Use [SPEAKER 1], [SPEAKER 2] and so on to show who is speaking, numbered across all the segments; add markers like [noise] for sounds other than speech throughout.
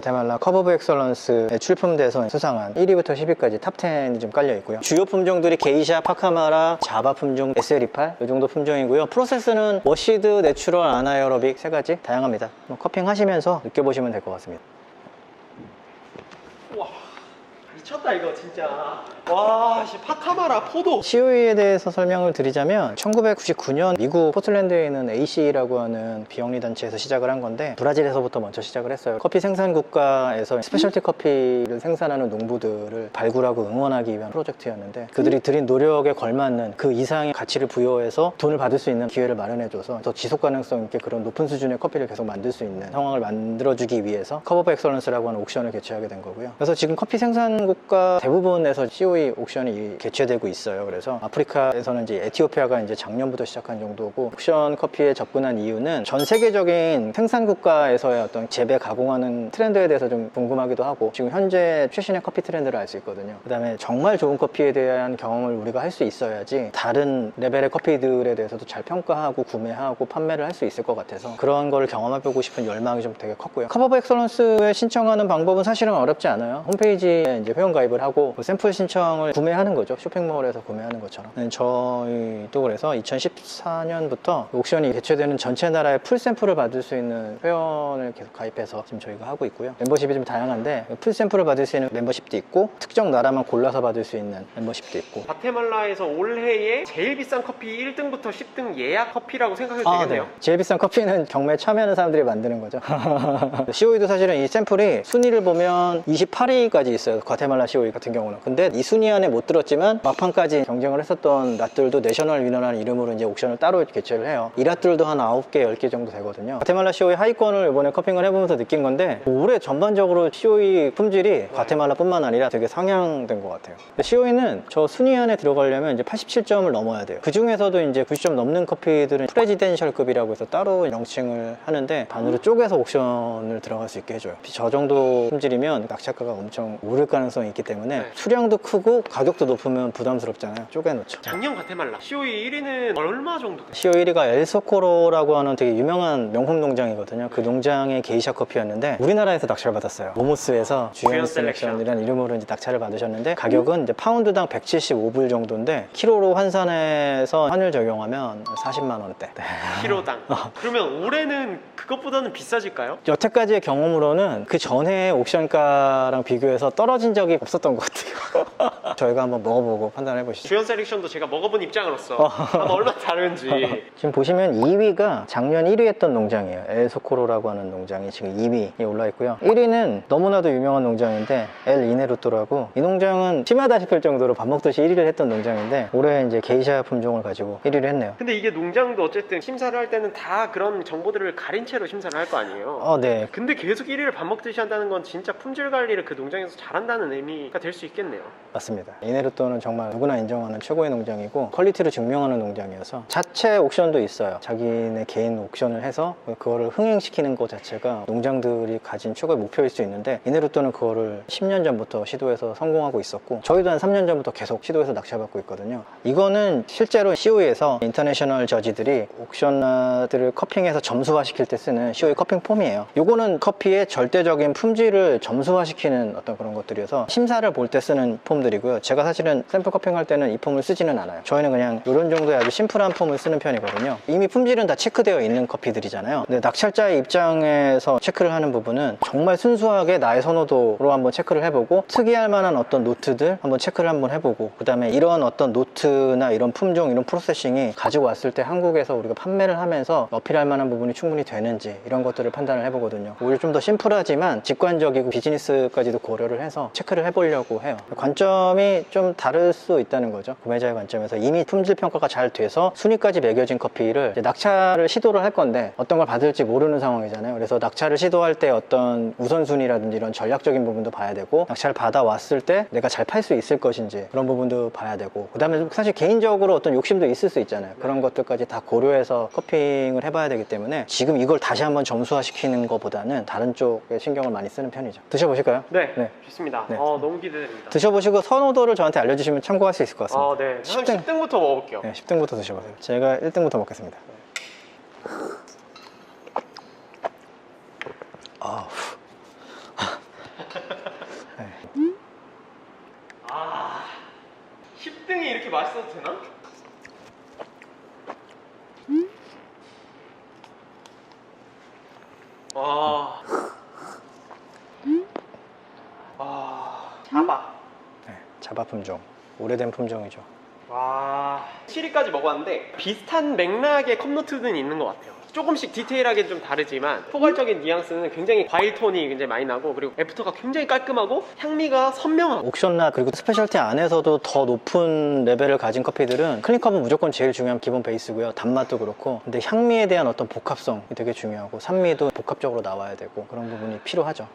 [SPEAKER 1] 과테말라 컵 오브 엑설런스에 출품돼서 수상한 1위부터 10위까지 탑 10이 좀 깔려 있고요. 주요 품종들이 게이샤, 파카마라, 자바 품종, SL28 이 정도 품종이고요. 프로세스는 워시드, 내추럴, 아나에어로빅 세 가지 다양합니다. 뭐 커핑 하시면서 느껴보시면 될 것 같습니다.
[SPEAKER 2] 와 미쳤다 이거 진짜 와 씨, 파카마라 포도
[SPEAKER 1] COE에 대해서 설명을 드리자면 1999년 미국 포틀랜드에 있는 AC라고 하는 비영리 단체에서 시작을 한 건데 브라질에서부터 먼저 시작을 했어요. 커피 생산 국가에서 스페셜티 커피를 생산하는 농부들을 발굴하고 응원하기 위한 프로젝트였는데 그들이 들인 노력에 걸맞는 그 이상의 가치를 부여해서 돈을 받을 수 있는 기회를 마련해줘서 더 지속 가능성 있게 그런 높은 수준의 커피를 계속 만들 수 있는 상황을 만들어주기 위해서 컵 오브 엑설런스라고 하는 옥션을 개최하게 된 거고요. 그래서 지금 커피 생산 국가 대부분에서 COE 옥션이 개최되고 있어요. 그래서 아프리카에서는 이제 에티오피아가 이제 작년부터 시작한 정도고 옥션 커피에 접근한 이유는 전 세계적인 생산 국가에서의 어떤 재배 가공하는 트렌드에 대해서 좀 궁금하기도 하고 지금 현재 최신의 커피 트렌드를 알 수 있거든요. 그다음에 정말 좋은 커피에 대한 경험을 우리가 할 수 있어야지 다른 레벨의 커피들에 대해서도 잘 평가하고 구매하고 판매를 할 수 있을 것 같아서 그런 걸 경험해보고 싶은 열망이 좀 되게 컸고요. 컵오브 엑설런스에 신청하는 방법은 사실은 어렵지 않아요. 홈페이지에 이제 회원 가입을 하고 그 샘플 신청을 구매하는 거죠. 쇼핑몰에서 구매하는 것처럼. 네, 저희도 그래서 2014년부터 옥션이 개최되는 전체 나라의 풀 샘플을 받을 수 있는 회원을 계속 가입해서 지금 저희가 하고 있고요. 멤버십이 좀 다양한데 풀 샘플을 받을 수 있는 멤버십도 있고 특정 나라만 골라서 받을 수 있는 멤버십도 있고
[SPEAKER 2] 과테말라에서 올해에 제일 비싼 커피 1등부터 10등 예약 커피라고 생각해도
[SPEAKER 1] 아,
[SPEAKER 2] 되겠네요
[SPEAKER 1] 네. 제일 비싼 커피는 경매에 참여하는 사람들이 만드는 거죠. [laughs] COE도 사실은 이 샘플이 순위를 보면 28위까지 있어요. 과테말라 COE 같은 경우는. 근데 이 순위 안에 못 들었지만 막판까지 경쟁을 했었던 낫들도 내셔널 위너라는 이름으로 이제 옥션을 따로 개최를 해요. 이 낫들도 한 9개, 10개 정도 되거든요. 과테말라 COE 하위권을 이번에 커핑을 해보면서 느낀 건데 올해 전반적으로 COE 품질이 과테말라뿐만 아니라 되게 상향된 것 같아요. COE는 저 순위 안에 들어가려면 이제 87점을 넘어야 돼요. 그 중에서도 이제 90점 넘는 커피들은 프레지덴셜급이라고 해서 따로 명칭을 하는데 반으로 쪼개서 옥션을 들어갈 수 있게 해줘요. 저 정도 품질이면 낙찰가가 엄청 오를 가능성이 있기 때문에
[SPEAKER 2] 네.
[SPEAKER 1] 수량도 크고 가격도 높으면 부담스럽잖아요. 쪼개놓죠.
[SPEAKER 2] 작년 과테말라 COE 1위는 얼마 정도?
[SPEAKER 1] CO 1위가 엘소코로라고 하는 되게 유명한 명품 농장이거든요. 그 농장의 게이샤 커피였는데 우리나라에서 낙찰을 받았어요. 모모스에서 주연 셀렉션이라는 이름으로 이제 낙찰을 받으셨는데 가격은 이제 파운드당 175불 정도인데 키로로 환산해서 환율 적용하면 40만 원대. 네.
[SPEAKER 2] 키로당 그러면 올해는 그것보다는 비싸질까요?
[SPEAKER 1] 여태까지의 경험으로는 그 전에 옥션가랑 비교해서 떨어진 적이 없었던 것 같아요. [laughs] 저희가 한번 먹어보고 판단해 보시죠.
[SPEAKER 2] 주연 셀렉션도 제가 먹어본 입장으로서 한번 얼마나 다른지 [laughs]
[SPEAKER 1] 지금 보시면 2위가 작년 1위 했던 농장이에요. 엘소코로라고 하는 농장이 지금 2위에 올라 있고요. 1위는 너무나도 유명한 농장인데 엘 이네루토라고 이 농장은 심하다 싶을 정도로 밥 먹듯이 1위를 했던 농장인데 올해 이제 게이샤 품종을 가지고 1위를 했네요.
[SPEAKER 2] 근데 이게 농장도 어쨌든 심사를 할 때는 다 그런 정보들을 가린 채로 심사를 할 거 아니에요
[SPEAKER 1] 어, 네.
[SPEAKER 2] 근데 계속 1위를 밥 먹듯이 한다는 건 진짜 품질 관리를 그 농장에서 잘한다는 의미가 될 수 있겠네요
[SPEAKER 1] 맞습니다. 이네르토는 정말 누구나 인정하는 최고의 농장이고 퀄리티를 증명하는 농장이어서 자체 옥션도 있어요. 자기네 개인 옥션을 해서 그거를 흥행시키는 것 자체가 농장들이 가진 최고의 목표일 수 있는데 이네르토는 그거를 10년 전부터 시도해서 성공하고 있었고 저희도 한 3년 전부터 계속 시도해서 낙찰받고 있거든요. 이거는 실제로 COE에서 인터내셔널 저지들이 옥션들을 커핑해서 점수화시킬 때 쓰는 COE 커핑 폼이에요. 요거는 커피의 절대적인 품질을 점수화시키는 어떤 그런 것들이어서 심사를 볼 때 쓰는 폼들이고요. 제가 사실은 샘플 커핑할 때는 이 폼을 쓰지는 않아요. 저희는 그냥 이런 정도의 아주 심플한 폼을 쓰는 편이거든요. 이미 품질은 다 체크되어 있는 커피들이잖아요. 근데 낙찰자의 입장에서 체크를 하는 부분은 정말 순수하게 나의 선호도로 한번 체크를 해보고 특이할 만한 어떤 노트들 한번 체크를 한번 해보고 그 다음에 이런 어떤 노트나 이런 품종 이런 프로세싱이 가지고 왔을 때 한국에서 우리가 판매를 하면서 어필할 만한 부분이 충분히 되는지 이런 것들을 판단을 해보거든요. 오히려 좀 더 심플하지만 직관적이고 비즈니스까지도 고려를 해서 체크를 해보려고 해요. 관점이 좀 다를 수 있다는 거죠. 구매자의 관점에서 이미 품질 평가가 잘 돼서 순위까지 매겨진 커피를 낙찰을 시도를 할 건데 어떤 걸 받을지 모르는 상황이잖아요. 그래서 낙찰을 시도할 때 어떤 우선순위라든지 이런 전략적인 부분도 봐야 되고 낙찰을 받아왔을 때 내가 잘 팔 수 있을 것인지 그런 부분도 봐야 되고 그 다음에 사실 개인적으로 어떤 욕심도 있을 수 있잖아요. 그런 것들까지 다 고려해서 커핑을 해봐야 되기 때문에 지금 이걸 다시 한번 점수화시키는 것보다는 다른 쪽에 신경을 많이 쓰는 편이죠. 드셔보실까요?
[SPEAKER 2] 네,
[SPEAKER 1] 네.
[SPEAKER 2] 좋습니다
[SPEAKER 1] 네.
[SPEAKER 2] 어, 어, 너무 기대됩니다.
[SPEAKER 1] 드셔보시고 선호도를 저한테 알려주시면 참고할 수 있을 것 같습니다.
[SPEAKER 2] 아, 네.
[SPEAKER 1] 10등,
[SPEAKER 2] 10등... 부터 먹어볼게요.
[SPEAKER 1] 네, 10등부터 드셔보세요. 제가 1등부터 먹겠습니다. 아, [laughs] 네.
[SPEAKER 2] 아, 10등이 이렇게 맛있어도 되나? 자박.
[SPEAKER 1] 네, 자바 품종. 오래된 품종이죠.
[SPEAKER 2] 와. 7위까지 먹어봤는데 비슷한 맥락의 컵노트는 있는 것 같아요. 조금씩 디테일하게 좀 다르지만 포괄적인 뉘앙스는 굉장히 과일 톤이 굉장히 많이 나고 그리고 애프터가 굉장히 깔끔하고 향미가 선명하고
[SPEAKER 1] 옥션나 그리고 스페셜티 안에서도 더 높은 레벨을 가진 커피들은 클린컵은 무조건 제일 중요한 기본 베이스고요. 단맛도 그렇고. 근데 향미에 대한 어떤 복합성이 되게 중요하고 산미도 복합적으로 나와야 되고 그런 부분이 필요하죠.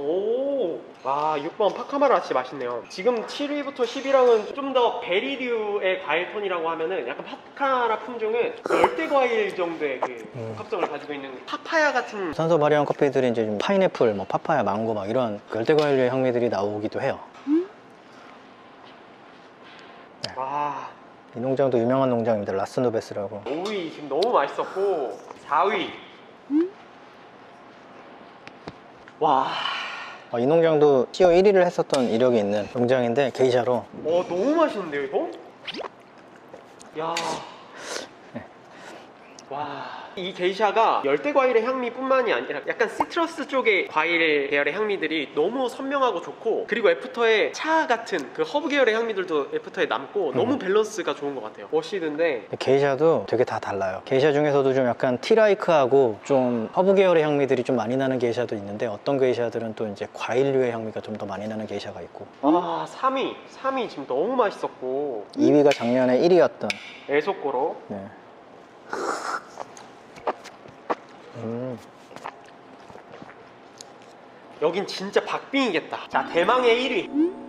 [SPEAKER 2] 오, 와 6번 파카마라 진짜 맛있네요. 지금 7위부터 10위랑은 좀 더 베리류의 과일 톤이라고 하면은 약간 파카라 품종은 열대 과일 정도의 그
[SPEAKER 1] 음.
[SPEAKER 2] 복합성을 가지고 있는 파파야 같은
[SPEAKER 1] 산소 발효한 커피들이 이제 좀 파인애플, 뭐 파파야, 망고 막 이런 열대 과일류의 향미들이 나오기도 해요. 와이 농장도 유명한 농장입니다. 라스노베스라고.
[SPEAKER 2] 5위 지금 너무 맛있었고 4위 와,
[SPEAKER 1] 어, 이 농장도 시어 1위를 했었던 이력이 있는 농장인데 게이샤로
[SPEAKER 2] 와 너무 맛있는데요 이거? 야. 와. 이 게이샤가 열대 과일의 향미뿐만이 아니라 약간 시트러스 쪽의 과일 계열의 향미들이 너무 선명하고 좋고 그리고 애프터의 차 같은 그 허브 계열의 향미들도 애프터에 남고 너무
[SPEAKER 1] 음.
[SPEAKER 2] 밸런스가 좋은 것 같아요. 워시드인데
[SPEAKER 1] 게이샤도 되게 다 달라요. 게이샤 중에서도 좀 약간 티라이크하고 좀 허브 계열의 향미들이 좀 많이 나는 게이샤도 있는데 어떤 게이샤들은 또 이제 과일류의 향미가 좀 더 많이 나는 게이샤가 있고
[SPEAKER 2] 아 3위 3위 지금 너무 맛있었고
[SPEAKER 1] 2위가 작년에 1위였던
[SPEAKER 2] 애속고로
[SPEAKER 1] 네. 음,
[SPEAKER 2] 여긴 진짜 박빙이겠다. 자 대망의 1위.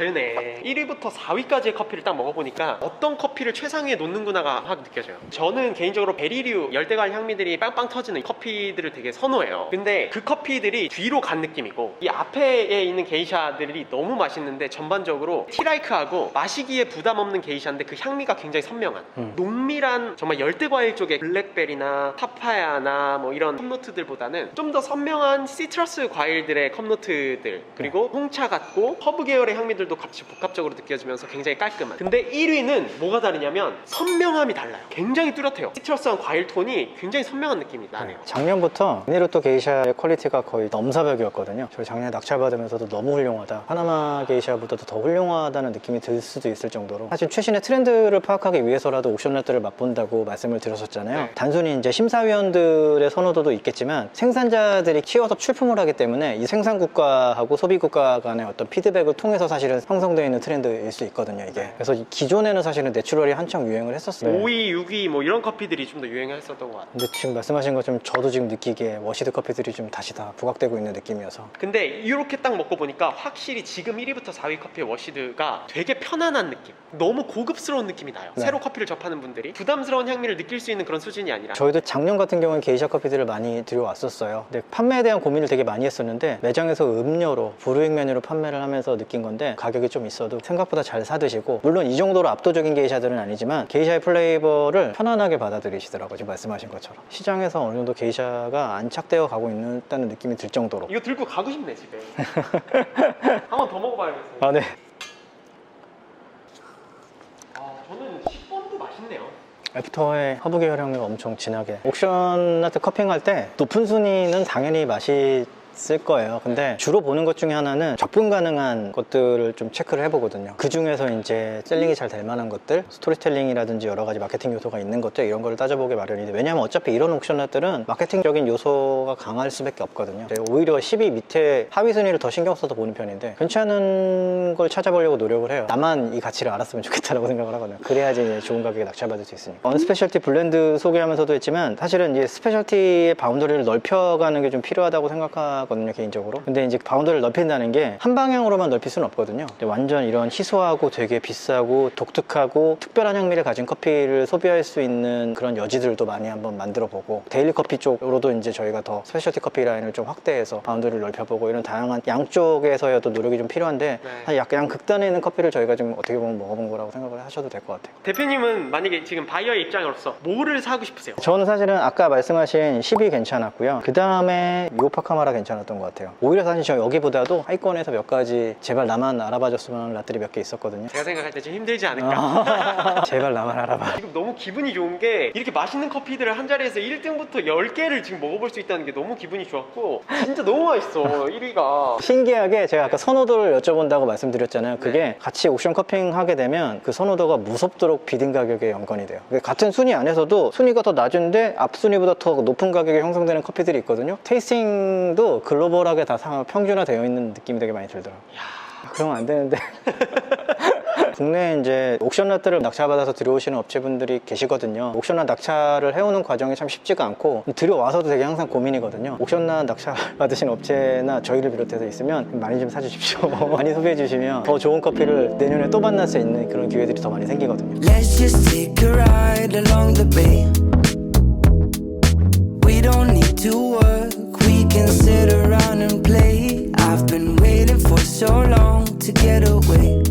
[SPEAKER 2] 다르네. 1위부터 4위까지의 커피를 딱 먹어보니까 어떤 커피를 최상위에 놓는구나가 확 느껴져요. 저는 개인적으로 베리류 열대과일 향미들이 빵빵 터지는 커피들을 되게 선호해요. 근데 그 커피들이 뒤로 간 느낌이고 이 앞에 있는 게이샤들이 너무 맛있는데 전반적으로 티라이크하고 마시기에 부담 없는 게이샤인데 그 향미가 굉장히 선명한
[SPEAKER 1] 음.
[SPEAKER 2] 농밀한 정말 열대과일 쪽의 블랙베리나 파파야나 뭐 이런 컵노트들보다는 좀 더 선명한 시트러스 과일들의 컵노트들 그리고 홍차 같고 허브 계열의 향미들도 같이 복합적으로 느껴지면서 굉장히 깔끔한 근데 1위는 뭐가 다르냐면 선명함이 달라요 굉장히 뚜렷해요 시트러스한 과일 톤이 굉장히 선명한 느낌이 나네요
[SPEAKER 1] 작년부터 미네루토 게이샤의 퀄리티가 거의 넘사벽이었거든요. 저희 작년에 낙찰받으면서도 너무 훌륭하다. 파나마 게이샤보다도 더 훌륭하다는 느낌이 들 수도 있을 정도로 사실 최신의 트렌드를 파악하기 위해서라도 옥션 렛들을 맛본다고 말씀을 드렸었잖아요.
[SPEAKER 2] 네.
[SPEAKER 1] 단순히 이제 심사위원들의 선호도도 있겠지만 생산자들이 키워서 출품을 하기 때문에 이 생산국가하고 소비국가 간의 어떤 피드백을 통해서 사실은 형성되어 있는 트렌드일 수 있거든요. 이게 그래서 이 기존에는 사실은 내추럴이 한창 유행을 했었어요.
[SPEAKER 2] 5위, 6위 뭐 이런 커피들이 좀 더 유행했었던 것 같아요
[SPEAKER 1] 근데 지금 말씀하신 것처럼 저도 지금 느끼기에 워시드 커피들이 좀 다시 다 부각되고 있는 느낌이어서
[SPEAKER 2] 근데 이렇게 딱 먹고 보니까 확실히 지금 1위부터 4위 커피의 워시드가 되게 편안한 느낌 너무 고급스러운 느낌이 나요
[SPEAKER 1] 네.
[SPEAKER 2] 새로 커피를 접하는 분들이 부담스러운 향미를 느낄 수 있는 그런 수준이 아니라
[SPEAKER 1] 저희도 작년 같은 경우는 게이샤 커피들을 많이 들여왔었어요. 근데 판매에 대한 고민을 되게 많이 했었는데 매장에서 음료로 브루잉 메뉴로 판매를 하면서 느낀 건데 가격이 좀 있어도 생각보다 잘 사드시고 물론 이 정도로 압도적인 게이샤들은 아니지만 게이샤의 플레이버를 편안하게 받아들이시더라고요. 지금 말씀하신 것처럼. 시장에서 어느 정도 게이샤가 안착되어 가고 있다는 느낌이 들 정도로.
[SPEAKER 2] 이거 들고 가고 싶네 집에. [laughs] 한 번 더 먹어봐야겠어요.
[SPEAKER 1] 아 네.
[SPEAKER 2] 아, 저는 10번도 맛있네요.
[SPEAKER 1] 애프터의 허브 계열 향미가 엄청 진하게. 옥션 나트 커핑할 때 높은 순위는 당연히 맛이 있을 거예요. 근데 주로 보는 것 중에 하나는 접근 가능한 것들을 좀 체크를 해보거든요. 그 중에서 이제 셀링이 잘 될 만한 것들, 스토리텔링이라든지 여러 가지 마케팅 요소가 있는 것들 이런 걸 따져보게 마련인데 왜냐하면 어차피 이런 옥션들은 마케팅적인 요소가 강할 수밖에 없거든요. 네, 오히려 10위 밑에 하위 순위를 더 신경 써서 보는 편인데 괜찮은 걸 찾아보려고 노력을 해요. 나만 이 가치를 알았으면 좋겠다라고 [laughs] 생각을 하거든요. 그래야지 좋은 가격에 낙찰받을 수 있으니까. 언스페셜티 블렌드 소개하면서도 했지만 사실은 이제 스페셜티의 바운더리를 넓혀가는 게 좀 필요하다고 생각하 거든요 개인적으로. 근데 이제 바운더리를 넓힌다는 게 한 방향으로만 넓힐 수는 없거든요. 완전 이런 희소하고 되게 비싸고 독특하고 특별한 향미를 가진 커피를 소비할 수 있는 그런 여지들도 많이 한번 만들어 보고 데일리 커피 쪽으로도 이제 저희가 더 스페셜티 커피 라인을 좀 확대해서 바운더리를 넓혀보고 이런 다양한 양쪽에서의 또 노력이 좀 필요한데
[SPEAKER 2] 네.
[SPEAKER 1] 약간 극단에 있는 커피를 저희가 좀 어떻게 보면 먹어본 거라고 생각을 하셔도 될 것 같아요.
[SPEAKER 2] 대표님은 만약에 지금 바이어의 입장으로서 뭐를 사고 싶으세요?
[SPEAKER 1] 저는 사실은 아까 말씀하신 10이 괜찮았고요. 그 다음에 요파카마라 괜찮았어요. 괜찮았던 것 같아요. 오히려 사실 저 여기보다도 하위권에서 몇 가지 제발 나만 알아봐 줬으면 하는 랏들이 몇 개 있었거든요.
[SPEAKER 2] 제가 생각할 때 좀 힘들지 않을까. [laughs]
[SPEAKER 1] 제발 나만 알아봐.
[SPEAKER 2] 지금 너무 기분이 좋은 게 이렇게 맛있는 커피들을 한 자리에서 1등부터 10개를 지금 먹어볼 수 있다는 게 너무 기분이 좋았고 진짜 너무 맛있어 [laughs] 1위가
[SPEAKER 1] 신기하게 제가 아까 선호도를 여쭤본다고 말씀드렸잖아요. 그게 같이 옥션 커핑 하게 되면 그 선호도가 무섭도록 비딩 가격에 연관이 돼요. 같은 순위 안에서도 순위가 더 낮은데 앞 순위보다 더 높은 가격에 형성되는 커피들이 있거든요. 테이스팅도 글로벌하게 다 상- 평준화되어 있는 느낌이 되게 많이 들더라고요. 그러면 안 되는데. [laughs] 국내에 이제 옥션 라떼를 낙찰받아서 들여오시는 업체분들이 계시거든요. 옥션 라 낙찰을 해오는 과정이 참 쉽지가 않고 들여와서도 되게 항상 고민이거든요. 옥션 라 낙찰 받으신 업체나 저희를 비롯해서 있으면 많이 좀 사주십시오. [laughs] 많이 소비해 주시면 더 좋은 커피를 내년에 또 만날 수 있는 그런 기회들이 더 많이 생기거든요.
[SPEAKER 3] can sit around and play. I've been waiting for so long to get away.